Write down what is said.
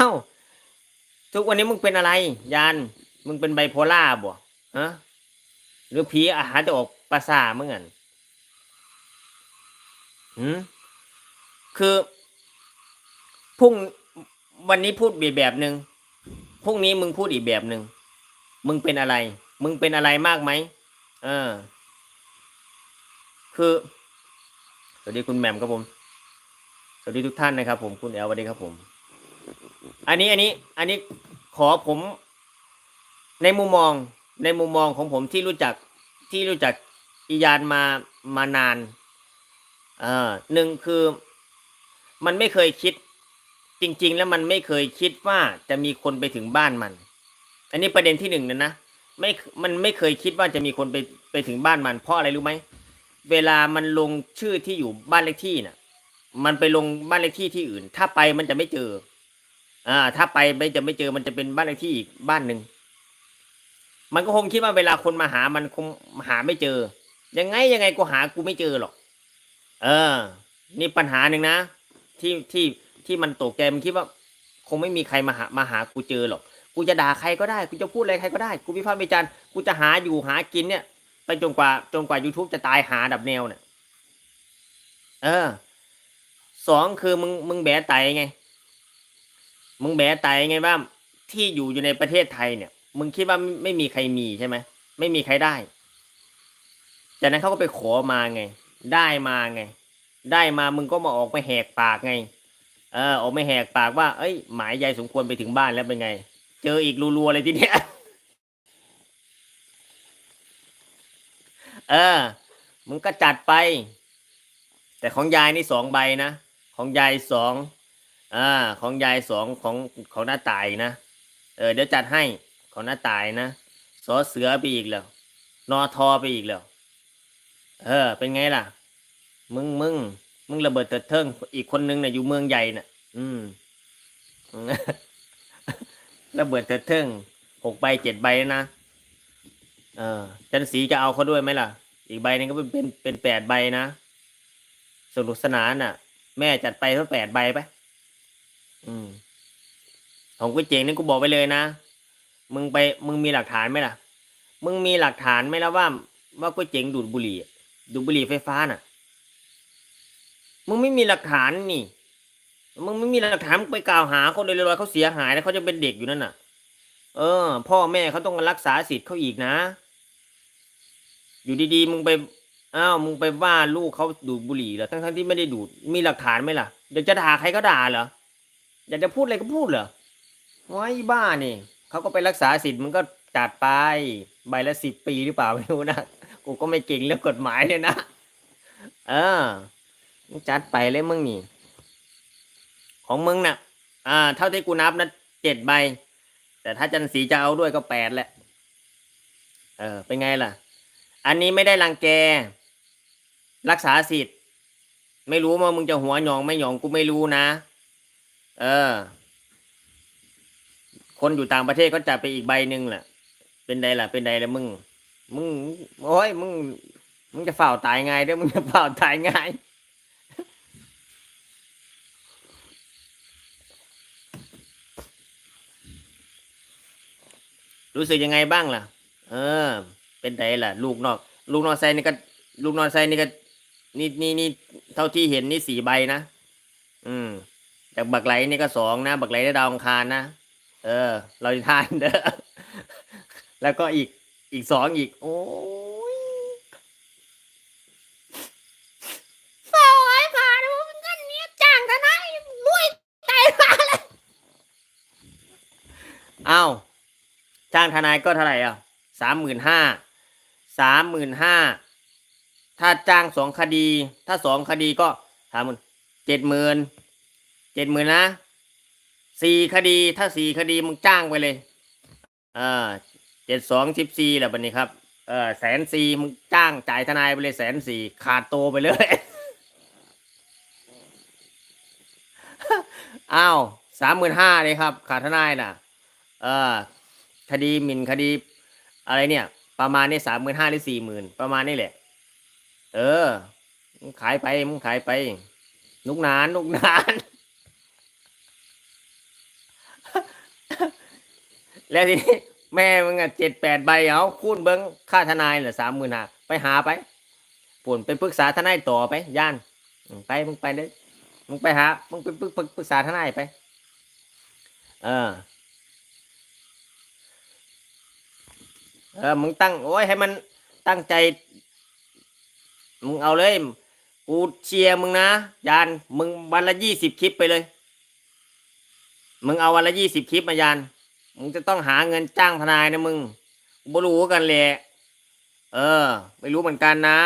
อ้า ทุกวันนี้มึงเป็นอะไร ยาน มึงเป็นไบโพล่าบ่ฮะหรือผีอาหารจะออกประสาทมึงอะหืมคือพรุ่งวันนี้พูดอีกแบบหนึ่งพรุ่งนี้มึงพูดอีกแบบหนึ่งมึงเป็นอะไร มึงเป็นอะไรมากไหมเออ คือสวัสดีคุณแหม่มครับผม สวัสดีทุกท่านนะครับผมคุณแอลสวัสดีครับผม อันนี้อันนี้อันนี้ขอผม ในมุมมองในมุมมองของผมที่รู้จักที่รู้จักอียานมามานานเอ่อหนึ่งคือมันไม่เคยคิด จริง ๆ แล้วมันไม่เคยคิดว่าจะมีคนไปถึงบ้านมัน อันนี้ประเด็นที่หนึ่งนะนะไม่มันไม่เคยคิดว่าจะมีคนไปไปถึงบ้านมัน เพราะอะไรรู้ไหมเวลามันลงชื่อที่อยู่บ้านเลขที่น่ะ มันไปลงบ้านเลขที่ที่อื่น ถ้าไปมันจะไม่เจอ อ่า ถ้าไปไม่จะไม่เจอมันจะเป็นบ้านเลขที่อีกบ้านหนึ่งมันก็คงคิดว่าเวลาคนมาหามันคงหาไม่เจอ ยังไงยังไงกูหากูไม่เจอหรอก เออ นี่ปัญหาหนึ่งนะที่ที่ที่มันตกใจมันคิดว่า คงไม่มีใครมาหามาหากูเจอหรอกกูจะด่าใครก็ได้กูจะพูดอะไรใครก็ได้กูวิพากษ์วิจารณ์กูจะหาอยู่หากินเนี่ยไปจนกว่าจนกว่า YouTube จะตายหาดับแนวเนี่ยเออสองคือมึงมึงแบะไตไง มึงแบะไตไงว่าที่อยู่อยู่ในประเทศไทยเนี่ย มึงคิดว่าไม่มีใครมีใช่ไหมไม่มีใครได้ จากนั้นเขาก็ไปขอมาไง ได้มาไง ได้มามึงก็มาออกมาแหกปากไง เออออกมาแหกปากว่า เอ้ย หมายยายสมควรไปถึงบ้านแล้วเป็นไง เจออีกรัวๆเลยทีเนี้ยเออ มึงก็จัดไป แต่ของยายนี่สองใบนะ ของยายสอง อ่า ของยายสองของของหน้าตายนะเออเดี๋ยวจัดให้ของหน้าตายนะสอเสือไปอีกแล้วนอทอไปอีกแล้ว เออ เป็นไงล่ะ มึงมึงมึงระเบิดเถิดเทิงอีกคนนึงเนี่ยอยู่เมืองใหญ่น่ะ อืมระเบิดเถิดเทิงหกใบเจ็ดใบนะเออจันสีจะเอาเขาด้วยไหมล่ะ อีกใบนึงก็เป็นเป็นเป็นแปดใบนะสนุกสนานน่ะ แม่จัดไปทั้งแปดใบไป อืมของกูเจ๋งนี่กูบอกไปเลยนะ มึงไป มึงมีหลักฐานไหมล่ะ มึงมีหลักฐานไหมล่ะว่า ว่ากูเจ๋งดูดบุหรี่ ดูดบุหรี่ไฟฟ้าน่ะ มึงไม่มีหลักฐานนี่ มึงไม่มีหลักฐานมึงไปกล่าวหาเขาเลยลอยเขาเสียหายแล้วเขาจะเป็นเด็กอยู่นั่นน่ะ เออ พ่อแม่เขาต้องรักษาสิทธิ์เขาอีกนะ อยู่ดีๆ มึงไปอ้าวมึงไปว่าลูกเขาดูดบุหรี่เหรอทั้งๆที่ไม่ได้ดูด มีหลักฐานไหมล่ะ เดี๋ยวจะด่าใครก็ด่าเหรอ อยากจะพูดอะไรก็พูดเหรอไว้บ้านี่เขาก็ไปรักษาสิทธิ์มึงก็จัดไปใบละสิบปีหรือเปล่าไม่รู้นะกูก็ไม่เก่งเรื่องกฎหมายเลยนะเออจัดไปเลยมึงนี่ ของมึงน่ะ อ่า เท่าที่กูนับนะเจ็ดใบ แต่ถ้าจันสีจะเอาด้วยก็แปดแหละ เออ เป็นไงล่ะ อันนี้ไม่ได้รังแก รักษาสิทธิ์ ไม่รู้ว่ามึงจะหัวหยองไม่หยองกูไม่รู้นะ เออ คนอยู่ต่างประเทศเขาจัดไปอีกใบหนึ่งแหละเป็นใดล่ะ เป็นใดล่ะมึง มึงโอ้ยมึง มึงจะเฝ่าตายง่ายเด้อมึงจะเฝ่าตายง่ายรู้สึกยังไงบ้างล่ะ เออ เป็นไดล่ะ ลูกนอก ลูกนอกไซนี่ก็ ลูกนอกไซนี่ก็ นี่นี่นี่เท่าที่เห็นนี่สี่ใบนะ อืม จากบักไหลนี่ก็สองนะ บักไหลได้ดาวอังคารนะ เออ เราจะทานเด้อ แล้วก็อีกอีกสองอีก โอ้ยสอยผ่านเงินเนี้ยจ้างทนายรวยใจมาเลยอ้าวจ้างทนายก็เท่าไหร่อะสามหมื่นห้าสามหมื่นห้าถ้าจ้างสองคดี ถ้าสองคดีก็สามหมื่นเจ็ดหมื่น เจ็ดหมื่นนะสี่คดีถ้าสี่คดีมึงจ้างไปเลยเออเจ็ดสองสิบสี่แหละบันนี้ครับเออแสนสี่มึงจ้างจ่ายทนายไปเลยแสนสี่ขาดโตไปเลยอ้าวสามหมื่นห้าเลยครับ ขาดทนายน่ะ เออคดีหมิ่นคดี อะไรเนี่ย ประมาณนี้สามหมื่นห้าหรือสี่หมื่นประมาณนี้แหละ เออมึงขายไปมึงขายไปนุกนานนุกนาน แล้วทีนี้แม่มึงอะเจ็ดแปดใบเอาคูณเบิ้งค่าทนายเหรอสามหมื่นห้าไปหาไปปุ่นไปปรึกษาทนายต่อไปย่านไปมึงไปเลยมึงไปหามึงไปปรึกปรึกษาทนายไปเออเออมึงตั้งโอ้ยให้มันตั้งใจ มึงเอาเลยกูเชียร์มึงนะยานมึงวันละยี่สิบคลิปไปเลย มึงเอาวันละยี่สิบคลิปมายาน มึงจะต้องหาเงินจ้างทนายนะมึงบ่รู้กันแหละ เออ ไม่รู้เหมือนกันนะ